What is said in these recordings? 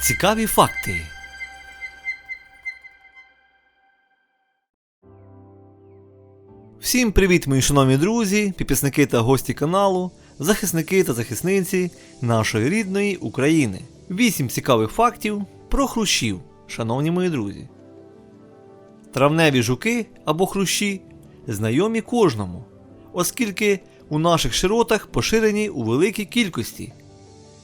Цікаві факти. Всім привіт, мої шановні друзі, підписники та гості каналу, захисники та захисниці нашої рідної України. Вісім цікавих фактів про хрущів, шановні мої друзі. Травневі жуки або хрущі знайомі кожному, оскільки у наших широтах поширені у великій кількості.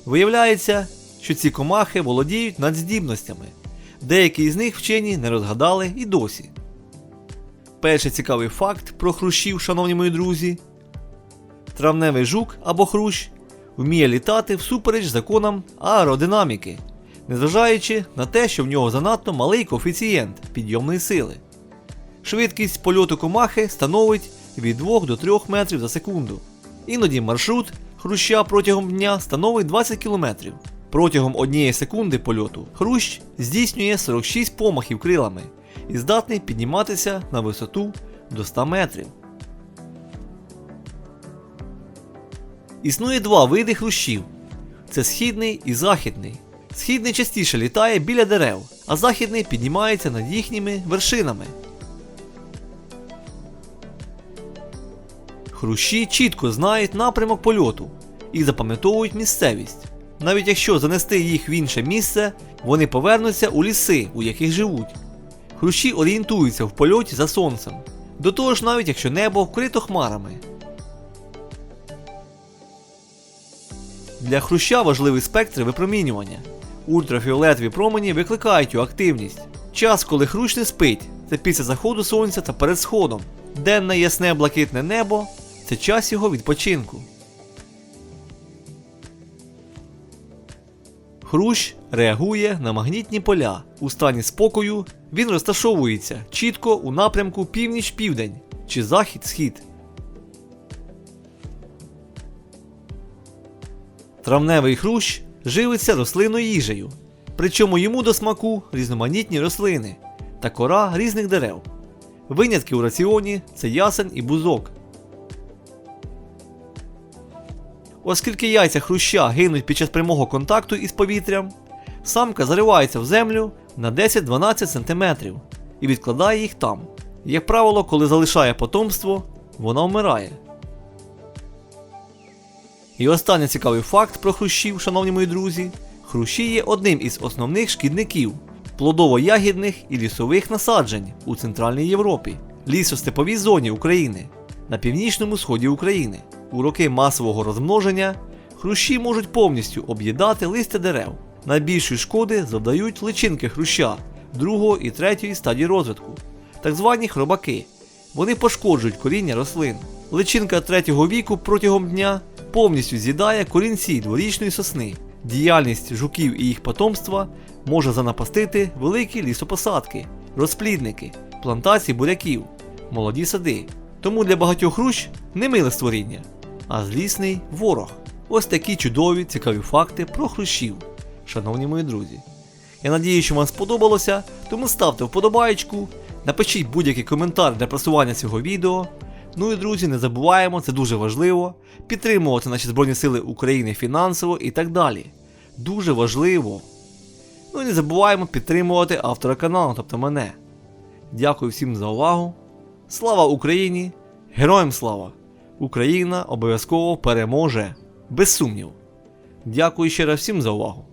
Виявляється, що ці комахи володіють надздібностями. Деякі з них вчені не розгадали і досі. Перший цікавий факт про хрущів, шановні мої друзі. Травневий жук або хрущ вміє літати всупереч законам аеродинаміки, незважаючи на те, що в нього занадто малий коефіцієнт підйомної сили. Швидкість польоту комахи становить від 2 до 3 метрів за секунду. Іноді маршрут хруща протягом дня становить 20 км. Протягом однієї секунди польоту хрущ здійснює 46 помахів крилами і здатний підніматися на висоту до 100 метрів. Існує два види хрущів: це східний і західний. Східний частіше літає біля дерев, а західний піднімається над їхніми вершинами. Хрущі чітко знають напрямок польоту і запам'ятовують місцевість. Навіть якщо занести їх в інше місце, вони повернуться у ліси, у яких живуть. Хрущі орієнтуються в польоті за сонцем. До того ж, навіть якщо небо вкрито хмарами. Для хруща важливий спектр випромінювання. Ультрафіолетові промені викликають його активність. Час, коли хрущ не спить, це після заходу сонця та перед сходом. Денне ясне блакитне небо це час його відпочинку. Хрущ реагує на магнітні поля. У стані спокою він розташовується чітко у напрямку північ-південь чи захід-схід. Травневий хрущ живиться рослинною їжею, причому йому до смаку різноманітні рослини та кора різних дерев. Винятки у раціоні це ясен і бузок. Оскільки яйця хруща гинуть під час прямого контакту із повітрям, самка заривається в землю на 10-12 см і відкладає їх там. Як правило, коли залишає потомство, вона вмирає. І останній цікавий факт про хрущів, шановні мої друзі: хрущі є одним із основних шкідників плодово-ягідних і лісових насаджень у Центральній Європі, лісостеповій зоні України, на північному сході України. У роки масового розмноження хрущі можуть повністю об'їдати листя дерев. Найбільшої шкоди завдають личинки хруща другого і третьої стадії розвитку, так звані хробаки. Вони пошкоджують коріння рослин. Личинка третього віку протягом дня повністю з'їдає корінці дворічної сосни. Діяльність жуків і їх потомства може занапастити великі лісопосадки, розплідники, плантації буряків, молоді сади. Тому для багатьох хрущ не миле створіння, а злісний ворог. Ось такі чудові цікаві факти про хрущів, шановні мої друзі. Я надію, що вам сподобалося, тому ставте вподобаєчку, напишіть будь-який коментар для просування цього відео. Ну і друзі, не забуваємо, це дуже важливо, підтримувати наші Збройні Сили України фінансово і так далі. Дуже важливо. Ну і не забуваємо підтримувати автора каналу, тобто мене. Дякую всім за увагу. Слава Україні! Героям слава! Україна обов'язково переможе! Без сумнів. Дякую ще раз всім за увагу.